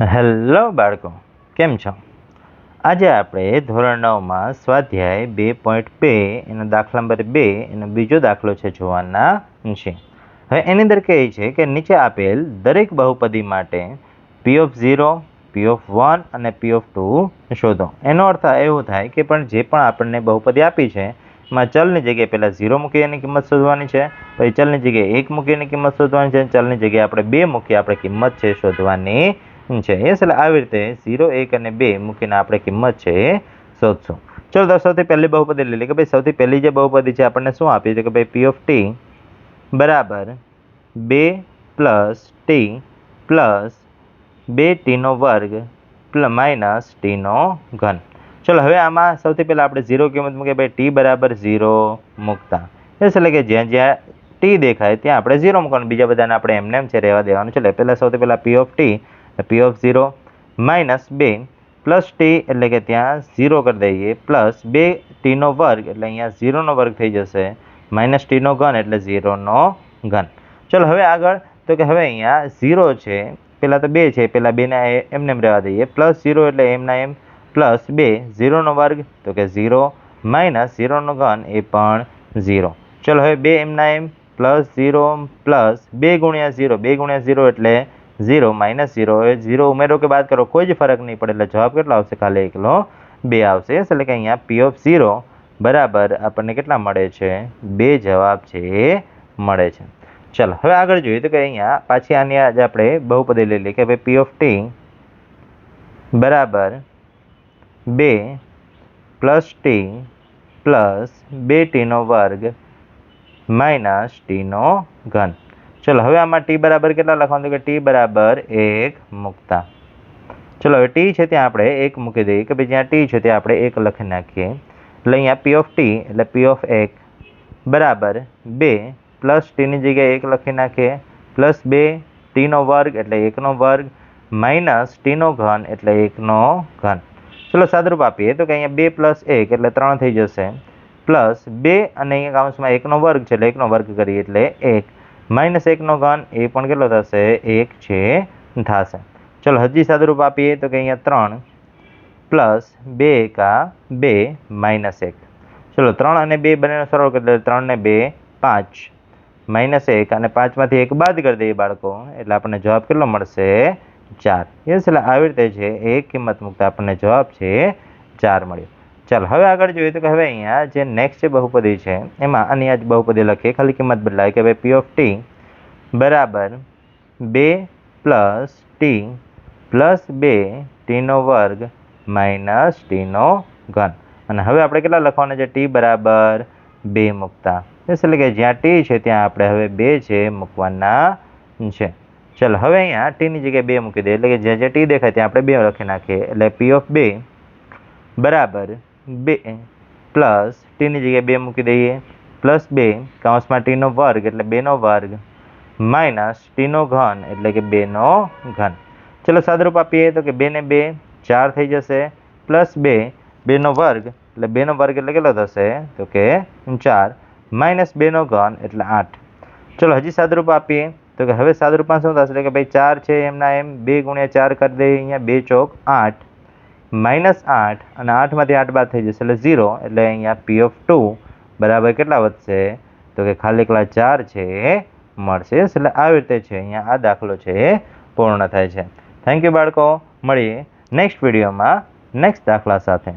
Hello બાળકો, કેમ છો? આજે આપણે ધોરણ નવમાં સ્વાધ્યાય બે પોઈન્ટ બે, એનો દાખલા નંબર બે, એનો બીજો દાખલો છે જોવાના છે. હવે એની અંદર કહે છે કે નીચે આપેલ દરેક બહુપદી માટે p of zero p of one અને પી ઓફ ટુ શોધો. એનો અર્થ એવો થાય કે પણ જે પણ આપણને બહુપદી આપી છે, એમાં ચલની જગ્યાએ પહેલાં ઝીરો મૂકી એની કિંમત શોધવાની છે, પછી ચલની જગ્યાએ એક મૂકી એની કિંમત શોધવાની છે ચલની જગ્યાએ આપણે બે મૂકી આપણે કિંમત છે શોધવાની છે? એ એટલે આવી રીતે ઝીરો, એક અને બે મૂકીને આપણે કિંમત છે એ શોધશું. ચલો તો સૌથી પહેલી બહુપદી લઈ લઈએ કે ભાઈ સૌથી પહેલી જે બહુપદી છે આપણને શું આપી છે? કે ભાઈ પી ઓફ ટી બરાબર બે પ્લસ ટી પ્લસ બે ટીનો વર્ગ પ્લ માઇનસ ટીનો ઘન. ચલો હવે આમાં સૌથી પહેલાં આપણે ઝીરો કિંમત મૂકીએ. ભાઈ ટી બરાબર ઝીરો મૂકતા. એટલે કે જ્યાં જ્યાં ટી દેખાય ત્યાં આપણે ઝીરો મૂકવાનું. બીજા બધાને આપણે એમને એમ છે રહેવા દેવાનું. ચલો પહેલાં સૌથી પહેલાં p of t p of zero minus બે પ્લસ ટી એટલે કે ત્યાં ઝીરો કરી દઈએ. પ્લસ બે ટીનો વર્ગ એટલે અહીંયા ઝીરોનો વર્ગ થઈ જશે. માઇનસ ટીનો ઘન એટલે ઝીરોનો ઘન. ચલો હવે આગળ. તો કે હવે અહીંયા ઝીરો છે. પહેલાં તો બે છે. પહેલાં બેને એમને એમ રહેવા દઈએ. પ્લસ ઝીરો એટલે એમના એમ. પ્લસ બે ઝીરોનો વર્ગ. તો કે ઝીરો માઇનસ ઝીરોનો ઘન એ પણ ઝીરો ચલો હવે બે એમના એમ. પ્લસ ઝીરો પ્લસ બે ગુણ્યા ઝીરો બે ગુણ્યા ઝીરો એટલે ઝીરો માઇનસ ઝીરો. હવે ઝીરો ઉમેરો કે બાદ કરો, કોઈ જ ફરક નહીં પડે. એટલે જવાબ કેટલો આવશે? ખાલી એકલો બે આવશે. એટલે કે અહીંયા પી ઓફ ઝીરો બરાબર આપણને કેટલા મળે છે? બે જવાબ છે મળે છે. ચલો, હવે આગળ જોઈએ તો કે અહીંયા પાછી આની આજે આપણે બહુપદી લઈ લઈએ કે ભાઈ પી ઓફ ટી બરાબર બે પ્લસ ટી પ્લસ બે ટીનો વર્ગ માઇનસ ટીનો ઘન. ચલો હવે આમાં ટી બરાબર કેટલા લખવાનું કે ટી બરાબર એક મૂકતા ચલો હવે ટી છે ત્યાં આપણે એક મૂકી દઈએ કે ભાઈ જ્યાં ટી છે ત્યાં આપણે એક લખી નાખીએ એટલે અહીંયા પી ઓફ ટી એટલે પી ઓફ એક બરાબર બે પ્લસ ટીની જગ્યાએ એક લખી નાખીએ પ્લસ બે ટીનો વર્ગ એટલે એકનો વર્ગ માઇનસ ટીનો ઘન એટલે એકનો ઘન ચલો સાદરૂપ આપીએ તો કે અહીંયા બે પ્લસ એક એટલે ત્રણ થઈ જશે પ્લસ બે અને અહીંયા કાઉન્સમાં એકનો વર્ગ છે એટલે એકનો વર્ગ કરીએ એટલે એક માઇનસ એકનો ઘન એ પણ કેટલો થશે? એક છે, થશે. ચલો, હજી સાદુરૂપ આપીએ તો કે અહીંયા ત્રણ પ્લસ બે એકા બે માઇનસ એક. ચલો, ત્રણ અને બે બંનેનો સરળ કરી દે ત્રણ ને બે, પાંચ. માઇનસ એક અને પાંચમાંથી એક બાદ કરી દઈએ બાળકો. એટલે આપણને જવાબ કેટલો મળશે? ચાર. યસ, એટલે આવી રીતે છે એક કિંમત મુક્ત આપણને જવાબ છે ચાર મળ્યો. ચાલો, હવે આગળ જોઈએ તો કે હવે અહીંયા જે નેક્સ્ટ જે બહુપદી છે, એમાં આની આ જ બહુપદી લખીએ, ખાલી કિંમત બદલાય કે ભાઈ પી ઓફ ટી બરાબર બે પ્લસ ટી પ્લસ બે ટીનો વર્ગ માઇનસ ટીનો ઘન. અને હવે આપણે કેટલા લખવાના છે? ટી બરાબર બે મૂકતા. એટલે કે જ્યાં ટી છે, ત્યાં આપણે હવે બે છે મૂકવાના છે. ચલો, હવે અહીંયા ટીની જગ્યાએ બે મૂકી દઈએ, એટલે કે જ્યાં જ્યાં ટી દેખાય, ત્યાં આપણે બે લખી નાખીએ. એટલે પી ઓફ બે બરાબર બે પ્લસ ટીની જગ્યાએ બે મૂકી દઈએ. પ્લસ બે કાઉન્સમાં ટીનો વર્ગ એટલે બેનો વર્ગ. માઇનસ ટીનો ઘન એટલે કે બેનો ઘન. ચલો સાદરૂપ આપીએ તો કે બે ને બે, ચાર થઈ જશે. પ્લસ બે, બેનો વર્ગ એટલે બેનો વર્ગ એટલે કેટલો થશે? તો કે ચાર. માઇનસ બેનો ઘન એટલે આઠ. ચલો હજી સાદરૂપ આપીએ તો કે હવે સાદરૂપમાં શું થશે? એટલે કે ભાઈ ચાર છે એમના એમ, બે ગુણ્યા ચાર કરી દઈએ અહીંયા, બે ચોક આઠ. માઇનસ આઠ અને આઠમાંથી આઠ બાદ થઈ જશે એટલે ઝીરો એટલે અહીંયા પી ઓફ ટુ બરાબર કેટલા વધશે? તો કે ખાલી એકલા ચાર છે એ મળશે. એટલે આવી રીતે છે, અહીંયા આ દાખલો છે એ પૂર્ણ થાય છે. થેન્ક યુ બાળકો. મળીએ નેક્સ્ટ વિડીયોમાં નેક્સ્ટ દાખલા સાથે.